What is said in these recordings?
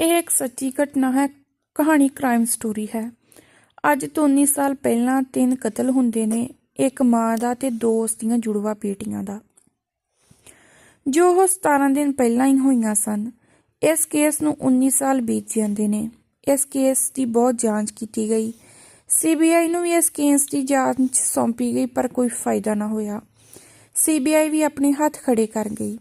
ਇਹ ਇੱਕ ਸੱਚੀ ਘਟਨਾ ਹੈ, ਕਹਾਣੀ ਕ੍ਰਾਈਮ ਸਟੋਰੀ ਹੈ। ਅੱਜ ਤੋਂ 19 ਸਾਲ ਪਹਿਲਾਂ ਤਿੰਨ ਕਤਲ ਹੁੰਦੇ ਨੇ, ਇੱਕ ਮਾਂ ਦਾ ਤੇ ਦੋ ਉਸ ਦੀਆਂ ਜੁੜਵਾ ਬੇਟੀਆਂ ਦਾ। ਜੋ ਉਹ 17 ਦਿਨ ਪਹਿਲਾਂ ਹੀ ਹੋਈਆਂ ਸਨ, ਇਸ ਕੇਸ ਨੂੰ 19 ਸਾਲ ਬੀਤ ਜਾਂਦੇ ਨੇ। ਇਸ ਕੇਸ ਦੀ ਬਹੁਤ ਜਾਂਚ ਕੀਤੀ ਗਈ। ਸੀਬੀਆਈ ਨੂੰ ਵੀ ਇਸ ਕੇਸ ਦੀ ਜਾਂਚ ਸੌਂਪੀ ਗਈ, ਪਰ ਕੋਈ ਫਾਇਦਾ ਨਾ ਹੋਇਆ। ਸੀਬੀਆਈ ਵੀ ਆਪਣੇ ਹੱਥ ਖੜੇ ਕਰ ਗਈ।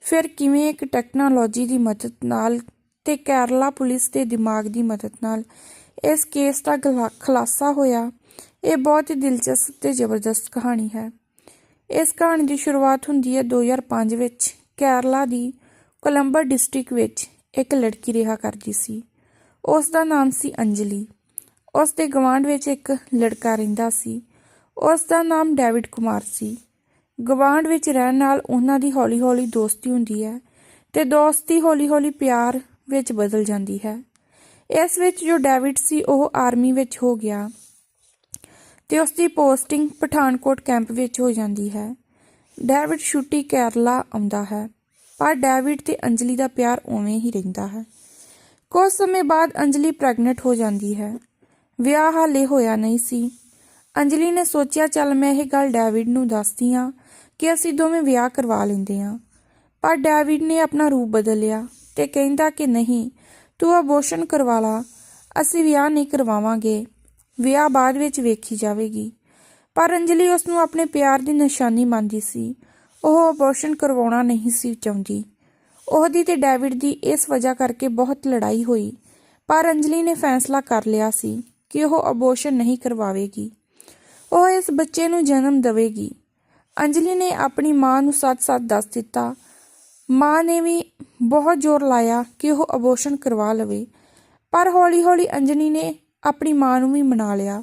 ਫਿਰ ਕਿਵੇਂ ਇੱਕ ਟੈਕਨੋਲੋਜੀ ਦੀ ਮਦਦ ਨਾਲ ਤੇ ਕੇਰਲਾ ਪੁਲਿਸ ਦੇ ਦਿਮਾਗ ਦੀ ਮਦਦ ਨਾਲ ਇਸ ਕੇਸ ਦਾ ਗਲਾ- ਖੁਲਾਸਾ ਹੋਇਆ। ਇਹ ਬਹੁਤ ਹੀ ਦਿਲਚਸਪ ਤੇ ਜ਼ਬਰਦਸਤ ਕਹਾਣੀ ਹੈ। ਇਸ ਕਹਾਣੀ ਦੀ ਸ਼ੁਰੂਆਤ ਹੁੰਦੀ ਹੈ 2005 ਵਿੱਚ। ਕੇਰਲਾ ਦੀ ਕੋਲੰਬਰ ਡਿਸਟ੍ਰਿਕਟ ਵਿੱਚ ਇੱਕ ਲੜਕੀ ਰਿਹਾ ਕਰਦੀ ਸੀ। ਉਸ ਦਾ ਨਾਮ ਸੀ ਅੰਜਲੀ। ਉਸ ਦੇ ਗਵਾਂਢ ਵਿੱਚ ਇੱਕ ਲੜਕਾ ਰਹਿੰਦਾ ਸੀ। ਉਸ ਦਾ ਨਾਮ ਡੇਵਿਡ ਕੁਮਾਰ ਸੀ। ਗਵਾਂਢ ਵਿੱਚ ਰਹਿਣ ਨਾਲ ਉਹਨਾਂ ਦੀ ਹੌਲੀ-ਹੌਲੀ ਦੋਸਤੀ ਹੁੰਦੀ ਹੈ ਤੇ ਦੋਸਤੀ ਹੌਲੀ-ਹੌਲੀ ਪਿਆਰ ਵਿੱਚ ਬਦਲ ਜਾਂਦੀ ਹੈ। ਇਸ ਵਿੱਚ ਜੋ ਡੇਵਿਡ ਸੀ, ਉਹ ਆਰਮੀ ਵਿੱਚ ਹੋ ਗਿਆ ਤੇ ਉਸ ਦੀ ਪੋਸਟਿੰਗ ਪਠਾਨਕੋਟ ਕੈਂਪ ਵਿੱਚ ਹੋ ਜਾਂਦੀ ਹੈ। ਡੇਵਿਡ ਛੁੱਟੀ ਕੇਰਲਾ ਆਉਂਦਾ ਹੈ, ਪਰ ਡੇਵਿਡ ਤੇ ਅੰਜਲੀ ਦਾ ਪਿਆਰ ਉਵੇਂ ਹੀ ਰਹਿੰਦਾ ਹੈ। ਕੁਝ ਸਮੇਂ ਬਾਅਦ ਅੰਜਲੀ ਪ੍ਰੈਗਨੈਂਟ ਹੋ ਜਾਂਦੀ ਹੈ। ਵਿਆਹ ਹਾਲੇ ਹੋਇਆ ਨਹੀਂ ਸੀ। ਅੰਜਲੀ ਨੇ ਸੋਚਿਆ, ਚੱਲ ਮੈਂ ਇਹ ਗੱਲ ਡੇਵਿਡ ਨੂੰ ਦੱਸਦੀ ਹਾਂ ਕਿ ਅਸੀਂ ਦੋਵੇਂ ਵਿਆਹ ਕਰਵਾ ਲੈਂਦੇ ਹਾਂ। ਪਰ ਡੇਵਿਡ ਨੇ ਆਪਣਾ ਰੂਪ ਬਦਲਿਆ ਤੇ ਕਹਿੰਦਾ ਕਿ ਨਹੀਂ, ਤੂੰ ਅਬੋਸ਼ਨ ਕਰਵਾ ਲਾ, ਅਸੀਂ ਵਿਆਹ ਨਹੀਂ ਕਰਵਾਵਾਂਗੇ, ਵਿਆਹ ਬਾਅਦ ਵਿੱਚ ਵੇਖੀ ਜਾਵੇਗੀ। ਪਰ ਅੰਜਲੀ ਉਸ ਨੂੰ ਆਪਣੇ ਪਿਆਰ ਦੀ ਨਿਸ਼ਾਨੀ ਮੰਨਦੀ ਸੀ। ਉਹ ਅਬੋਰਸ਼ਨ ਕਰਵਾਉਣਾ ਨਹੀਂ ਸੀ ਚਾਹੁੰਦੀ। ਉਹਦੀ ਤੇ ਡੇਵਿਡ ਦੀ ਇਸ ਵਜ੍ਹਾ ਕਰਕੇ ਬਹੁਤ ਲੜਾਈ ਹੋਈ। ਪਰ ਅੰਜਲੀ ਨੇ ਫੈਸਲਾ ਕਰ ਲਿਆ ਸੀ ਕਿ ਉਹ ਅਬੋਰਸ਼ਨ ਨਹੀਂ ਕਰਵਾਵੇਗੀ। ਉਹ ਇਸ ਬੱਚੇ ਨੂੰ ਜਨਮ ਦੇਵੇਗੀ। ਅੰਜਲੀ ਨੇ ਆਪਣੀ ਮਾਂ ਨੂੰ ਸੱਚ-ਸੱਚ ਦੱਸ ਦਿੱਤਾ ਮਾਂ ਨੇ ਵੀ ਬਹੁਤ ਜ਼ੋਰ ਲਾਇਆ ਕਿ ਉਹ ਅਬੋਰਸ਼ਨ ਕਰਵਾ ਲਵੇ, ਪਰ ਹੌਲੀ-ਹੌਲੀ ਅੰਜਲੀ ਨੇ ਆਪਣੀ ਮਾਂ ਨੂੰ ਵੀ ਮਨਾ ਲਿਆ।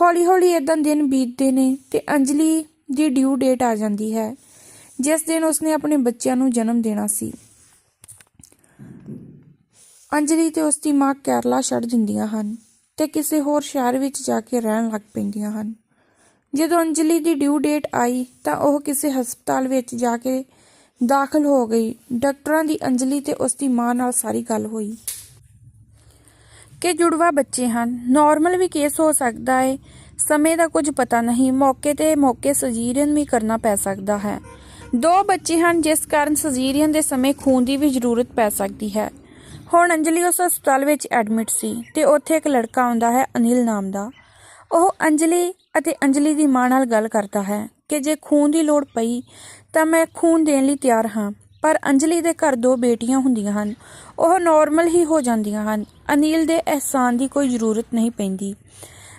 ਹੌਲੀ-ਹੌਲੀ ਇਦਾਂ ਦਿਨ ਬੀਤਦੇ ਨੇ ਤੇ ਅੰਜਲੀ ਦੀ ਡਿਊ ਡੇਟ ਆ ਜਾਂਦੀ ਹੈ, ਜਿਸ ਦਿਨ ਉਸਨੇ ਆਪਣੇ ਬੱਚਿਆਂ ਨੂੰ ਜਨਮ ਦੇਣਾ ਸੀ। ਅੰਜਲੀ ਤੇ ਉਸਦੀ ਮਾਂ ਕੇਰਲਾ ਛੱਡ ਦਿੰਦੀਆਂ ਹਨ ਤੇ ਕਿਸੇ ਹੋਰ ਸ਼ਹਿਰ ਵਿੱਚ ਜਾ ਕੇ ਰਹਿਣ ਲੱਗ ਪੈਂਦੀਆਂ ਹਨ। ਜਦੋਂ ਅੰਜਲੀ ਦੀ ਡਿਊ ਡੇਟ ਆਈ ਤਾਂ ਉਹ ਕਿਸੇ ਹਸਪਤਾਲ ਵਿੱਚ ਜਾ ਕੇ ਦਾਖਲ ਹੋ ਗਈ। ਡਾਕਟਰਾਂ ਦੀ ਅੰਜਲੀ ਤੇ ਉਸਦੀ ਮਾਂ ਨਾਲ ਸਾਰੀ ਗੱਲ ਹੋਈ। ਕਿ ਜੁੜਵਾ ਬੱਚੇ ਹਨ। ਨਾਰਮਲ ਵੀ ਕੇਸ ਹੋ ਸਕਦਾ ਹੈ ਸਮੇਂ ਦਾ ਕੁਝ ਪਤਾ ਨਹੀਂ। ਮੌਕੇ ਤੇ ਮੌਕੇ ਸਰਜਰੀਅਨ ਵੀ ਕਰਨਾ ਪੈ ਸਕਦਾ ਹੈ। ਦੋ ਬੱਚੇ ਹਨ, ਜਿਸ ਕਾਰਨ ਸਰਜਰੀਅਨ ਦੇ ਸਮੇਂ ਖੂਨ ਦੀ ਵੀ ਜ਼ਰੂਰਤ ਪੈ ਸਕਦੀ ਹੈ। ਹੁਣ ਅੰਜਲੀ ਉਸ ਹਸਪਤਾਲ ਵਿੱਚ ਐਡਮਿਟ ਸੀ ਤੇ ਉੱਥੇ ਇੱਕ ਲੜਕਾ ਆਉਂਦਾ ਹੈ, ਅਨਿਲ ਨਾਮ ਦਾ। ਉਹ ਅੰਜਲੀ ਅਤੇ ਅੰਜਲੀ ਦੀ ਮਾਂ ਨਾਲ ਗੱਲ ਕਰਦਾ ਹੈ। ਕਿ ਜੇ ਖੂਨ ਦੀ ਲੋੜ ਪਈ ਤਾਂ ਮੈਂ ਖੂਨ ਦੇਣ ਲਈ ਤਿਆਰ ਹਾਂ। ਪਰ ਅੰਜਲੀ ਦੇ ਘਰ ਦੋ ਬੇਟੀਆਂ ਹੁੰਦੀਆਂ ਹਨ। ਉਹ ਨਾਰਮਲ ਹੀ ਹੋ ਜਾਂਦੀਆਂ ਹਨ। ਅਨਿਲ ਦੇ ਅਹਿਸਾਨ ਦੀ ਕੋਈ ਜ਼ਰੂਰਤ ਨਹੀਂ ਪੈਂਦੀ।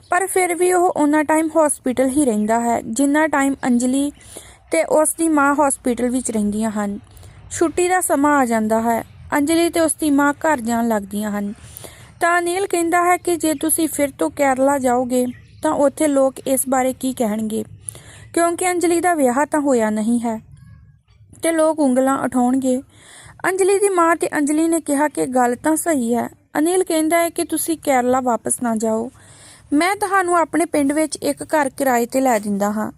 ਪਰ ਫਿਰ ਵੀ ਉਹ ਉਹਨਾਂ ਟਾਈਮ ਹਸਪੀਟਲ ਹੀ ਰਹਿੰਦਾ ਹੈ, ਜਿੰਨਾ ਟਾਈਮ ਅੰਜਲੀ ਤੇ ਉਸ ਦੀ ਮਾਂ ਹਸਪੀਟਲ ਵਿੱਚ ਰਹਿੰਦੀਆਂ ਹਨ। ਛੁੱਟੀ ਦਾ ਸਮਾਂ ਆ ਜਾਂਦਾ ਹੈ। ਅੰਜਲੀ ਤੇ ਉਸ ਦੀ ਮਾਂ ਘਰ ਜਾਣ ਲੱਗਦੀਆਂ ਹਨ। ਤਾਂ ਅਨਿਲ ਕਹਿੰਦਾ ਹੈ ਕਿ ਜੇ ਤੁਸੀਂ ਫਿਰ ਤੋਂ ਕੇਰਲਾ ਜਾਓਗੇ, ਤਾਂ ਉੱਥੇ ਲੋਕ ਇਸ ਬਾਰੇ ਕੀ ਕਹਿਣਗੇ? ਕਿਉਂਕਿ ਅੰਜਲੀ ਦਾ ਵਿਆਹ ਤਾਂ ਹੋਇਆ ਨਹੀਂ ਹੈ। ਤੇ ਲੋਕ ਉਂਗਲਾਂ ਉਠਾਉਣਗੇ। ਅੰਜਲੀ ਦੀ ਮਾਂ ਤੇ ਅੰਜਲੀ ਨੇ ਕਿਹਾ ਕਿ ਗੱਲ ਤਾਂ ਸਹੀ ਹੈ। ਅਨਿਲ ਕਹਿੰਦਾ ਹੈ ਕਿ ਤੁਸੀਂ ਕੇਰਲਾ ਵਾਪਸ ਨਾ ਜਾਓ। ਮੈਂ ਤੁਹਾਨੂੰ ਆਪਣੇ ਪਿੰਡ ਵਿੱਚ ਇੱਕ ਘਰ ਕਿਰਾਏ ਤੇ ਲੈ ਦਿੰਦਾ ਹਾਂ।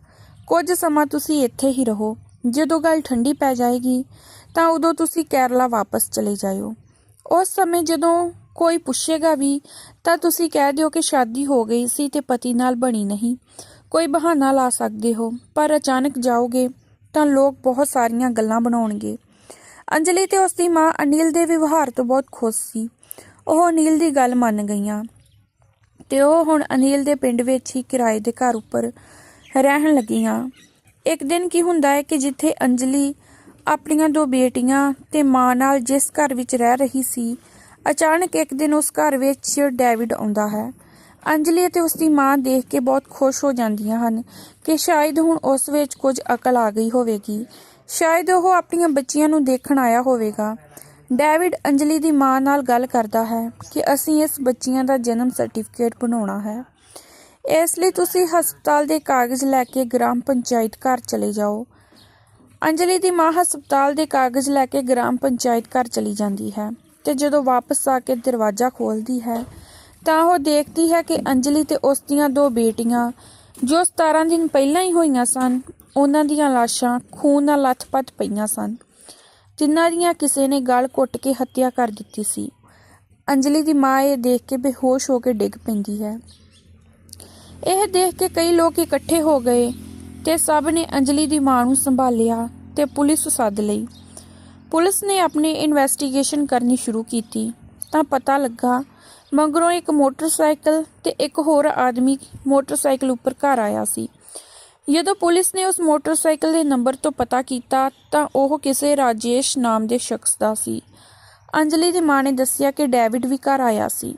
ਕੁਝ ਸਮਾਂ ਤੁਸੀਂ ਇੱਥੇ ਹੀ ਰਹੋ। ਜਦੋਂ ਗੱਲ ਠੰਡੀ ਪੈ ਜਾਏਗੀ, ਤਾਂ ਉਦੋਂ ਤੁਸੀਂ ਕੇਰਲਾ ਵਾਪਸ ਚਲੇ ਜਾਇਓ। ਉਸ ਸਮੇਂ ਜਦੋਂ ਕੋਈ ਪੁੱਛੇਗਾ ਵੀ, ਤਾਂ ਤੁਸੀਂ ਕਹਿ ਦਿਓ ਕਿ ਸ਼ਾਦੀ ਹੋ ਗਈ ਸੀ ਤੇ ਪਤੀ ਨਾਲ ਬਣੀ ਨਹੀਂ। ਕੋਈ ਬਹਾਨਾ ਲਾ ਸਕਦੇ ਹੋ, ਪਰ ਅਚਾਨਕ ਜਾਓਗੇ ਤਾਂ ਲੋਕ ਬਹੁਤ ਸਾਰੀਆਂ ਗੱਲਾਂ ਬਣਾਉਣਗੇ। ਅੰਜਲੀ ਤੇ ਉਸ ਦੀ ਮਾਂ ਅਨਿਲ ਦੇ ਵਿਵਹਾਰ ਤੋਂ ਬਹੁਤ ਖੁਸ਼ ਸੀ। ਉਹ ਅਨਿਲ ਦੀ ਗੱਲ ਮੰਨ ਗਈਆਂ। ਤੇ ਉਹ ਹੁਣ ਅਨਿਲ ਦੇ ਪਿੰਡ ਵਿੱਚ ਹੀ ਕਿਰਾਏ ਦੇ ਘਰ ਉੱਪਰ ਰਹਿਣ ਲੱਗੀਆਂ। ਇੱਕ ਦਿਨ ਕੀ ਹੁੰਦਾ ਹੈ ਕਿ ਜਿੱਥੇ ਅੰਜਲੀ ਆਪਣੀਆਂ ਦੋ ਬੇਟੀਆਂ ਤੇ ਮਾਂ ਨਾਲ ਜਿਸ ਘਰ ਵਿੱਚ ਰਹਿ ਰਹੀ ਸੀ, ਅਚਾਨਕ ਇੱਕ ਦਿਨ ਉਸ ਘਰ ਵਿੱਚ ਡੇਵਿਡ ਆਉਂਦਾ ਹੈ। ਅੰਜਲੀ ਅਤੇ ਉਸ ਦੀ ਮਾਂ ਦੇਖ ਕੇ ਬਹੁਤ ਖੁਸ਼ ਹੋ ਜਾਂਦੀਆਂ ਹਨ ਕਿ ਸ਼ਾਇਦ ਹੁਣ ਉਸ ਵਿੱਚ ਕੁਝ ਅਕਲ ਆ ਗਈ ਹੋਵੇਗੀ। ਸ਼ਾਇਦ ਉਹ ਆਪਣੀਆਂ ਬੱਚੀਆਂ ਨੂੰ ਦੇਖਣ ਆਇਆ ਹੋਵੇਗਾ। ਡੇਵਿਡ ਅੰਜਲੀ ਦੀ ਮਾਂ ਨਾਲ ਗੱਲ ਕਰਦਾ ਹੈ ਕਿ ਅਸੀਂ ਇਸ ਬੱਚੀਆਂ ਦਾ ਜਨਮ ਸਰਟੀਫਿਕੇਟ ਬਣਾਉਣਾ ਹੈ। ਇਸ ਲਈ ਤੁਸੀਂ ਹਸਪਤਾਲ ਦੇ ਕਾਗਜ਼ ਲੈ ਕੇ ਗ੍ਰਾਮ ਪੰਚਾਇਤ ਘਰ ਚਲੇ ਜਾਓ। ਅੰਜਲੀ ਦੀ ਮਾਂ ਹਸਪਤਾਲ ਦੇ ਕਾਗਜ਼ ਲੈ ਕੇ ਗ੍ਰਾਮ ਪੰਚਾਇਤ ਘਰ ਚਲੀ ਜਾਂਦੀ ਹੈ ਤੇ ਜਦੋਂ ਵਾਪਸ ਆ ਕੇ ਦਰਵਾਜ਼ਾ ਖੋਲਦੀ ਹੈ ਤਾਂ ਉਹ ਦੇਖਦੀ ਹੈ ਕਿ ਅੰਜਲੀ ਤੇ ਉਸ ਦੀਆਂ ਦੋ ਬੇਟੀਆਂ, ਜੋ 17 ਦਿਨ ਪਹਿਲਾਂ ਹੀ ਹੋਈਆਂ ਸਨ, ਉਹਨਾਂ ਦੀਆਂ ਲਾਸ਼ਾਂ ਖੂਨ ਨਾਲ ਲੱਥਪੱਥ ਪਈਆਂ ਸਨ। ਜਿਨ੍ਹਾਂ ਦੀਆਂ ਕਿਸੇ ਨੇ ਗਲ ਘੁੱਟ ਕੇ ਹੱਤਿਆ ਕਰ ਦਿੱਤੀ ਸੀ। ਅੰਜਲੀ ਦੀ ਮਾਂ ਇਹ ਦੇਖ ਕੇ ਬੇਹੋਸ਼ ਹੋ ਕੇ ਡਿੱਗ ਪੈਂਦੀ ਹੈ। ਇਹ ਦੇਖ ਕੇ ਕਈ ਲੋਕ ਇਕੱਠੇ ਹੋ ਗਏ ਤੇ ਸਭ ਨੇ ਅੰਜਲੀ ਦੀ ਮਾਂ ਨੂੰ ਸੰਭਾਲਿਆ ਤੇ ਪੁਲਿਸ ਸੱਦ ਲਈ। ਪੁਲਿਸ ਨੇ ਆਪਣੀ ਇਨਵੈਸਟੀਗੇਸ਼ਨ ਕਰਨੀ ਸ਼ੁਰੂ ਕੀਤੀ। ਤਾਂ ਪਤਾ ਲੱਗਾ ਮਗਰੋਂ ਇੱਕ ਮੋਟਰਸਾਈਕਲ ਤੇ ਇੱਕ ਹੋਰ ਆਦਮੀ ਮੋਟਰਸਾਈਕਲ ਉੱਪਰ ਘਰ ਆਇਆ ਸੀ। ਜਦੋਂ ਪੁਲਿਸ ਨੇ ਉਸ ਮੋਟਰਸਾਈਕਲ ਦੇ ਨੰਬਰ ਤੋਂ ਪਤਾ ਕੀਤਾ, ਤਾਂ ਉਹ ਕਿਸੇ ਰਾਜੇਸ਼ ਨਾਮ ਦੇ ਸ਼ਖਸ ਦਾ ਸੀ। ਅੰਜਲੀ ਦੀ ਮਾਂ ਨੇ ਦੱਸਿਆ ਕਿ ਡੇਵਿਡ ਵੀ ਘਰ ਆਇਆ ਸੀ।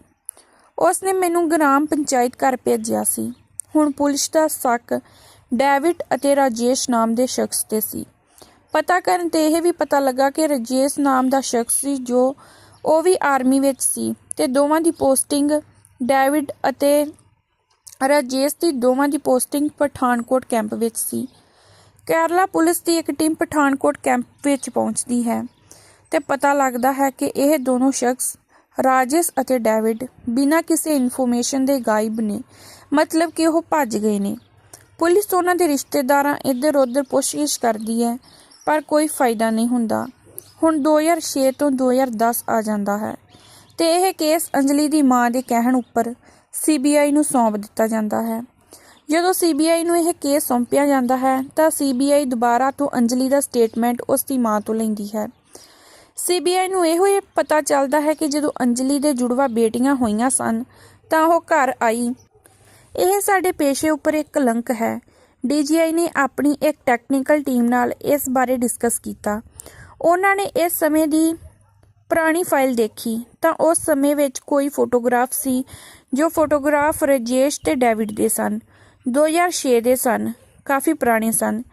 ਉਸ ਨੇ ਮੈਨੂੰ ਗ੍ਰਾਮ ਪੰਚਾਇਤ ਘਰ ਭੇਜਿਆ ਸੀ। ਹੁਣ ਪੁਲਿਸ ਦਾ ਸ਼ੱਕ ਡੇਵਿਡ ਅਤੇ ਰਾਜੇਸ਼ ਨਾਮ ਦੇ ਸ਼ਖਸ ਤੇ ਸੀ। ਪਤਾ ਕਰਨ ਤੇ ਇਹ ਵੀ ਪਤਾ ਲੱਗਾ ਕਿ ਰਾਜੇਸ਼ ਨਾਮ ਦਾ ਸ਼ਖਸ ਸੀ ਜੋ ਉਹ ਵੀ ਆਰਮੀ ਵਿੱਚ ਸੀ। ਤੇ ਦੋਵਾਂ ਦੀ ਪੋਸਟਿੰਗ ਡੇਵਿਡ ਅਤੇ ਰਾਜੇਸ਼ ਦੀ ਦੋਵਾਂ ਦੀ ਪੋਸਟਿੰਗ ਪਠਾਨਕੋਟ ਕੈਂਪ ਵਿੱਚ ਸੀ। ਕੇਰਲਾ ਪੁਲਿਸ ਦੀ ਇੱਕ ਟੀਮ ਪਠਾਨਕੋਟ ਕੈਂਪ ਵਿੱਚ ਪਹੁੰਚਦੀ ਹੈ ਤੇ ਪਤਾ ਲੱਗਦਾ ਹੈ ਕਿ ਇਹ ਦੋਨੋਂ ਸ਼ਖਸ ਰਾਜੇਸ਼ ਅਤੇ ਡੇਵਿਡ ਬਿਨਾਂ ਕਿਸੇ ਇਨਫੋਰਮੇਸ਼ਨ ਦੇ ਗਾਇਬ ਨੇ। ਮਤਲਬ ਕਿ ਉਹ ਭੱਜ ਗਏ ਨੇ। ਪੁਲਿਸ ਉਹਨਾਂ ਦੇ ਰਿਸ਼ਤੇਦਾਰਾਂ ਇੱਧਰ ਉੱਧਰ ਪੁੱਛਗਿੱਛ ਕਰਦੀ ਹੈ, ਪਰ ਕੋਈ ਫਾਇਦਾ ਨਹੀਂ ਹੁੰਦਾ। ਹੁਣ 2006 ਤੋਂ 2010 ਆ ਜਾਂਦਾ ਹੈ। ਤੇ ਇਹ ਕੇਸ ਅੰਜਲੀ ਦੀ ਮਾਂ ਦੇ ਕਹਿਣ ਉੱਪਰ ਸੀਬੀਆਈ ਨੂੰ ਸੌਂਪ ਦਿੱਤਾ ਜਾਂਦਾ ਹੈ। ਜਦੋਂ ਸੀਬੀਆਈ ਨੂੰ ਇਹ ਕੇਸ ਸੌਂਪਿਆ ਜਾਂਦਾ ਹੈ, ਤਾਂ ਸੀਬੀਆਈ ਦੁਬਾਰਾ ਤੋਂ ਅੰਜਲੀ ਦਾ ਸਟੇਟਮੈਂਟ ਉਸ ਦੀ ਮਾਂ ਤੋਂ ਲੈਂਦੀ ਹੈ। ਸੀਬੀਆਈ ਨੂੰ ਇਹੋ ਹੀ ਪਤਾ ਚੱਲਦਾ ਹੈ ਕਿ ਜਦੋਂ ਅੰਜਲੀ ਦੇ ਜੁੜਵਾ ਬੇਟੀਆਂ ਹੋਈਆਂ ਸਨ, ਤਾਂ ਉਹ ਘਰ ਆਈ। ਇਹ ਸਾਡੇ ਪੇਸ਼ੇ ਉੱਪਰ ਇੱਕ ਕਲੰਕ ਹੈ। ਡੀਜੀਆਈ ਨੇ ਆਪਣੀ ਇੱਕ ਟੈਕਨੀਕਲ ਟੀਮ ਨਾਲ ਇਸ ਬਾਰੇ ਡਿਸਕਸ ਕੀਤਾ। ਉਹਨਾਂ ਨੇ ਇਸ ਸਮੇਂ ਦੀ ਪੁਰਾਣੀ ਫਾਈਲ ਦੇਖੀ ਤਾਂ ਉਸ ਸਮੇਂ ਵਿੱਚ ਕੋਈ ਫੋਟੋਗ੍ਰਾਫ ਸੀ ਜੋ ਫੋਟੋਗ੍ਰਾਫ ਰਜੇਸ਼ ਤੇ ਡੇਵਿਡ ਦੇ ਸਨ 2006 ਦੇ ਸਨ, ਕਾਫੀ ਪੁਰਾਣੇ ਸਨ।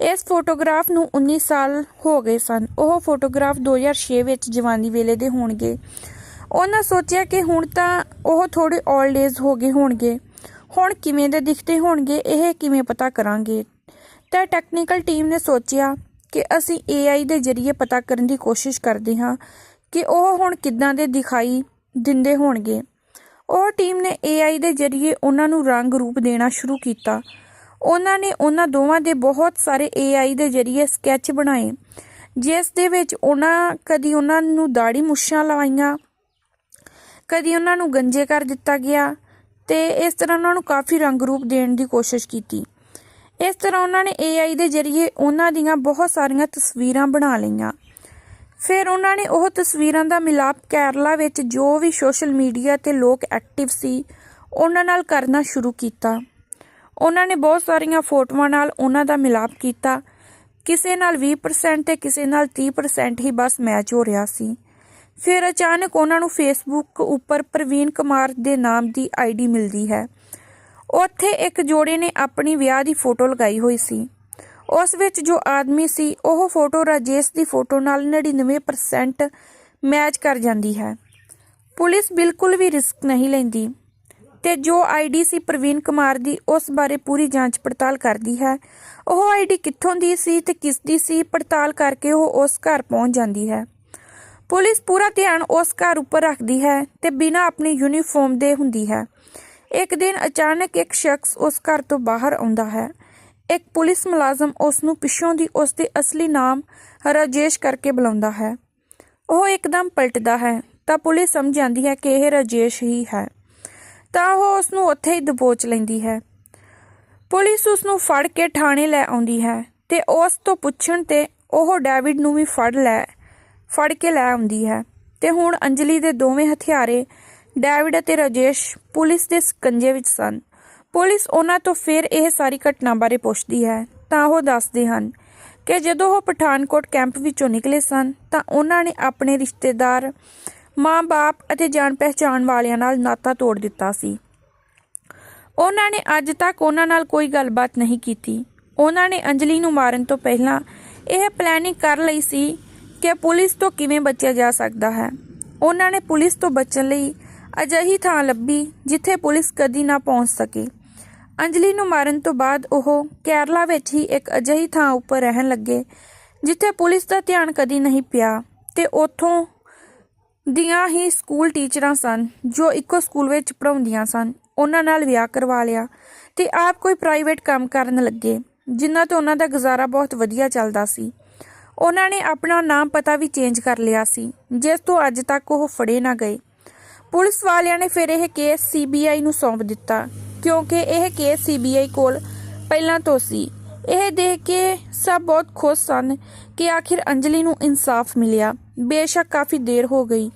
ਇਸ ਫੋਟੋਗ੍ਰਾਫ ਨੂੰ 19 ਸਾਲ ਹੋ ਗਏ ਸਨ। ਉਹ ਫੋਟੋਗ੍ਰਾਫ 2006 ਵਿੱਚ ਜਵਾਨੀ ਵੇਲੇ ਦੇ ਹੋਣਗੇ। ਉਹਨਾਂ ਸੋਚਿਆ ਕਿ ਹੁਣ ਤਾਂ ਉਹ ਥੋੜੇ 올ਡ ਏਜ ਹੋ ਗਏ ਹੋਣਗੇ। ਹੁਣ ਕਿਵੇਂ ਦੇ ਦਿਖਦੇ ਹੋਣਗੇ, ਇਹ ਕਿਵੇਂ ਪਤਾ ਕਰਾਂਗੇ? ਤਾਂ ਟੈਕਨੀਕਲ ਟੀਮ ਨੇ ਸੋਚਿਆ ਕਿ ਅਸੀਂ AI ਦੇ ਜ਼ਰੀਏ ਪਤਾ ਕਰਨ ਦੀ ਕੋਸ਼ਿਸ਼ ਕਰਦੇ ਹਾਂ ਕਿ ਉਹ ਹੁਣ ਕਿੱਦਾਂ ਦੇ ਦਿਖਾਈ ਦਿੰਦੇ ਹੋਣਗੇ। ਉਹ ਟੀਮ ਨੇ AI ਦੇ ਜ਼ਰੀਏ ਉਹਨਾਂ ਨੂੰ ਰੰਗ ਰੂਪ ਦੇਣਾ ਸ਼ੁਰੂ ਕੀਤਾ। ਉਹਨਾਂ ਨੇ ਉਹਨਾਂ ਦੋਵਾਂ ਦੇ ਬਹੁਤ ਸਾਰੇ AI ਦੇ ਜ਼ਰੀਏ ਸਕੈਚ ਬਣਾਏ, ਜਿਸ ਦੇ ਵਿੱਚ ਉਹਨਾਂ ਕਦੀ ਉਹਨਾਂ ਨੂੰ ਦਾੜੀ ਮੁੱਛਾਂ ਲਵਾਈਆਂ, ਕਦੀ ਉਹਨਾਂ ਨੂੰ ਗੰਜੇ ਕਰ ਦਿੱਤਾ ਗਿਆ ਤੇ ਇਸ ਤਰ੍ਹਾਂ ਉਹਨਾਂ ਨੂੰ ਕਾਫੀ ਰੰਗ ਰੂਪ ਦੇਣ ਦੀ ਕੋਸ਼ਿਸ਼ ਕੀਤੀ। ਇਸ ਤਰ੍ਹਾਂ ਉਹਨਾਂ ਨੇ AI ਦੇ ਜ਼ਰੀਏ ਉਹਨਾਂ ਦੀਆਂ ਬਹੁਤ ਸਾਰੀਆਂ ਤਸਵੀਰਾਂ ਬਣਾ ਲਈਆਂ। ਫਿਰ ਉਹਨਾਂ ਨੇ ਉਹ ਤਸਵੀਰਾਂ ਦਾ ਮਿਲਾਪ ਕੇਰਲਾ ਵਿੱਚ ਜੋ ਵੀ ਸੋਸ਼ਲ ਮੀਡੀਆ ਤੇ ਲੋਕ ਐਕਟਿਵ ਸੀ, ਉਹਨਾਂ ਨਾਲ ਕਰਨਾ ਸ਼ੁਰੂ ਕੀਤਾ। ਉਹਨਾਂ ਨੇ ਬਹੁਤ ਸਾਰੀਆਂ ਫੋਟੋਆਂ ਨਾਲ ਉਹਨਾਂ ਦਾ ਮਿਲਾਪ ਕੀਤਾ। ਕਿਸੇ ਨਾਲ 20% ਤੇ ਕਿਸੇ ਨਾਲ 30% ਹੀ ਬਸ ਮੈਚ ਹੋ ਰਿਹਾ ਸੀ। ਫਿਰ ਅਚਾਨਕ ਉਹਨਾਂ ਨੂੰ ਫੇਸਬੁੱਕ ਉੱਪਰ ਪ੍ਰਵੀਨ ਕੁਮਾਰ ਦੇ ਨਾਮ ਦੀ ਆਈਡੀ ਮਿਲਦੀ ਹੈ। ਉੱਥੇ ਇੱਕ ਜੋੜੇ ਨੇ ਆਪਣੀ ਵਿਆਹ ਦੀ ਫੋਟੋ ਲਗਾਈ ਹੋਈ ਸੀ। ਉਸ ਵਿੱਚ ਜੋ ਆਦਮੀ ਸੀ, ਉਹ ਫੋਟੋ ਰਾਜੇਸ਼ ਦੀ ਫੋਟੋ ਨਾਲ 99% ਮੈਚ ਕਰ ਜਾਂਦੀ ਹੈ। ਪੁਲਿਸ ਬਿਲਕੁਲ ਵੀ ਰਿਸਕ ਨਹੀਂ ਲੈਂਦੀ ਤੇ ਜੋ ਆਈਡੀ ਸੀ ਪ੍ਰਵੀਨ ਕੁਮਾਰ ਦੀ, ਉਸ ਬਾਰੇ ਪੂਰੀ ਜਾਂਚ ਪੜਤਾਲ ਕਰਦੀ ਹੈ। ਉਹ ਆਈਡੀ ਕਿੱਥੋਂ ਦੀ ਸੀ ਤੇ ਕਿਸ ਦੀ ਸੀ, ਪੜਤਾਲ ਕਰਕੇ ਉਹ ਉਸ ਘਰ ਪਹੁੰਚ ਜਾਂਦੀ ਹੈ। ਪੁਲਿਸ ਪੂਰਾ ਧਿਆਨ ਉਸ ਘਰ ਉੱਪਰ ਰੱਖਦੀ ਹੈ ਤੇ ਬਿਨਾਂ ਆਪਣੀ ਯੂਨੀਫਾਰਮ ਦੇ ਹੁੰਦੀ ਹੈ। ਇੱਕ ਦਿਨ ਅਚਾਨਕ ਇੱਕ ਸ਼ਖਸ ਉਸ ਘਰ ਤੋਂ ਬਾਹਰ ਆਉਂਦਾ ਹੈ। ਇੱਕ ਪੁਲਿਸ ਮੁਲਾਜ਼ਮ ਉਸ ਨੂੰ ਪਿੱਛੋਂ ਦੀ ਉਸ ਦੇ ਅਸਲੀ ਨਾਮ ਰਾਜੇਸ਼ ਕਰਕੇ ਬੁਲਾਉਂਦਾ ਹੈ। ਉਹ ਇੱਕਦਮ ਪਲਟਦਾ ਹੈ, ਤਾਂ ਪੁਲਿਸ ਸਮਝ ਜਾਂਦੀ ਹੈ ਕਿ ਇਹ ਰਾਜੇਸ਼ ਹੀ ਹੈ। ਤਾਂ ਉਹ ਉਸ ਨੂੰ ਉੱਥੇ ਹੀ ਦਬੋਚ ਲੈਂਦੀ ਹੈ। ਪੁਲਿਸ ਉਸ ਨੂੰ ਫੜ ਕੇ ਥਾਣੇ ਲੈ ਆਉਂਦੀ ਹੈ ਤੇ ਉਸ ਤੋਂ ਪੁੱਛਣ ਤੇ ਉਹ ਡੇਵਿਡ ਨੂੰ ਵੀ ਫੜ ਲੈ, ਫੜ ਕੇ ਲੈ ਆਉਂਦੀ ਹੈ। ਤੇ ਹੁਣ ਅੰਜਲੀ ਦੇ ਦੋਵੇਂ ਹਥਿਆਰੇ ਡੇਵਿਡ ਅਤੇ ਰਾਜੇਸ਼ ਪੁਲਿਸ ਦੇ ਸਕੰਜੇ ਵਿੱਚ ਸਨ। ਪੁਲਿਸ ਉਹਨਾਂ ਤੋਂ ਫਿਰ ਇਹ ਸਾਰੀ ਘਟਨਾ ਬਾਰੇ ਪੁੱਛਦੀ ਹੈ, ਤਾਂ ਉਹ ਦੱਸਦੇ ਹਨ ਕਿ ਜਦੋਂ ਉਹ ਪਠਾਨਕੋਟ ਕੈਂਪ ਵਿੱਚੋਂ ਨਿਕਲੇ ਸਨ, ਤਾਂ ਉਹਨਾਂ ਨੇ ਆਪਣੇ ਰਿਸ਼ਤੇਦਾਰ, ਮਾਂ-ਬਾਪ ਅਤੇ ਜਾਣ ਪਹਿਚਾਣ ਵਾਲਿਆਂ ਨਾਲ ਨਾਤਾ ਤੋੜ ਦਿੱਤਾ ਸੀ। ਉਹਨਾਂ ਨੇ ਅੱਜ ਤੱਕ ਉਹਨਾਂ ਨਾਲ ਕੋਈ ਗੱਲਬਾਤ ਨਹੀਂ ਕੀਤੀ। ਉਹਨਾਂ ਨੇ ਅੰਜਲੀ ਨੂੰ ਮਾਰਨ ਤੋਂ ਪਹਿਲਾਂ ਇਹ ਪਲੈਨਿੰਗ ਕਰ ਲਈ ਸੀ ਕਿ ਪੁਲਿਸ ਤੋਂ ਕਿਵੇਂ ਬਚਿਆ ਜਾ ਸਕਦਾ ਹੈ। ਉਹਨਾਂ ਨੇ ਪੁਲਿਸ ਤੋਂ ਬਚਣ ਲਈ ਅਜਿਹੀ ਥਾਂ ਲੱਭੀ ਜਿੱਥੇ ਪੁਲਿਸ ਕਦੀ ਨਾ ਪਹੁੰਚ ਸਕੇ। ਅੰਜਲੀ ਨੂੰ ਮਾਰਨ ਤੋਂ ਬਾਅਦ ਉਹ ਕੇਰਲਾ ਵਿੱਚ ਹੀ ਇੱਕ ਅਜਿਹੀ ਥਾਂ ਉੱਪਰ ਰਹਿਣ ਲੱਗੇ, ਜਿੱਥੇ ਪੁਲਿਸ ਦਾ ਧਿਆਨ ਕਦੀ ਨਹੀਂ ਪਿਆ ਤੇ ਉੱਥੋਂ ਦੀਆਂ ਹੀ ਸਕੂਲ ਟੀਚਰਾਂ ਸਨ, ਜੋ ਇੱਕੋ ਸਕੂਲ ਵਿੱਚ ਪੜਾਉਂਦੀਆਂ ਸਨ। ਉਹਨਾਂ ਨਾਲ ਵਿਆਹ ਕਰਵਾ ਲਿਆ ਤੇ ਆਪ ਕੋਈ ਪ੍ਰਾਈਵੇਟ ਕੰਮ ਕਰਨ ਲੱਗੇ ਜਿਨ੍ਹਾਂ ਤੋਂ ਉਹਨਾਂ ਦਾ ਗੁਜ਼ਾਰਾ ਬਹੁਤ ਵਧੀਆ ਚੱਲਦਾ ਸੀ। ਉਹਨਾਂ ਨੇ ਆਪਣਾ ਨਾਮ ਪਤਾ ਵੀ ਚੇਂਜ ਕਰ ਲਿਆ ਸੀ, ਜਿਸ ਤੋਂ ਅੱਜ ਤੱਕ ਉਹ ਫੜੇ ਨਾ ਗਏ। ਪੁਲਿਸ ਵਾਲਿਆਂ ਨੇ ਫਿਰ ਇਹ ਕੇਸ ਸੀਬੀਆਈ ਨੂੰ ਸੌਂਪ ਦਿੱਤਾ। ਕਿਉਂਕਿ ਇਹ ਕੇਸ ਸੀਬੀਆਈ ਕੋਲ ਪਹਿਲਾਂ ਤੋਂ ਸੀ। ਇਹ ਦੇਖ ਕੇ ਸਭ ਬਹੁਤ ਖੁਸ਼ ਸਨ ਕਿ ਆਖਿਰ ਅੰਜਲੀ ਨੂੰ ਇਨਸਾਫ ਮਿਲਿਆ। ਬੇਸ਼ੱਕ ਕਾਫੀ ਦੇਰ ਹੋ ਗਈ,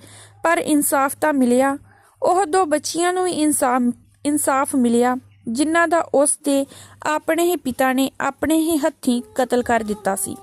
ਪਰ ਇਨਸਾਫ ਤਾਂ ਮਿਲਿਆ। ਉਹ ਦੋ ਬੱਚੀਆਂ ਨੂੰ ਵੀ ਇਨਸਾਫ ਇਨਸਾਫ ਮਿਲਿਆ, ਜਿਨ੍ਹਾਂ ਦਾ ਉਸ ਦੇ ਆਪਣੇ ਹੀ ਪਿਤਾ ਨੇ ਆਪਣੇ ਹੀ ਹੱਥੀਂ ਕਤਲ ਕਰ ਦਿੱਤਾ ਸੀ।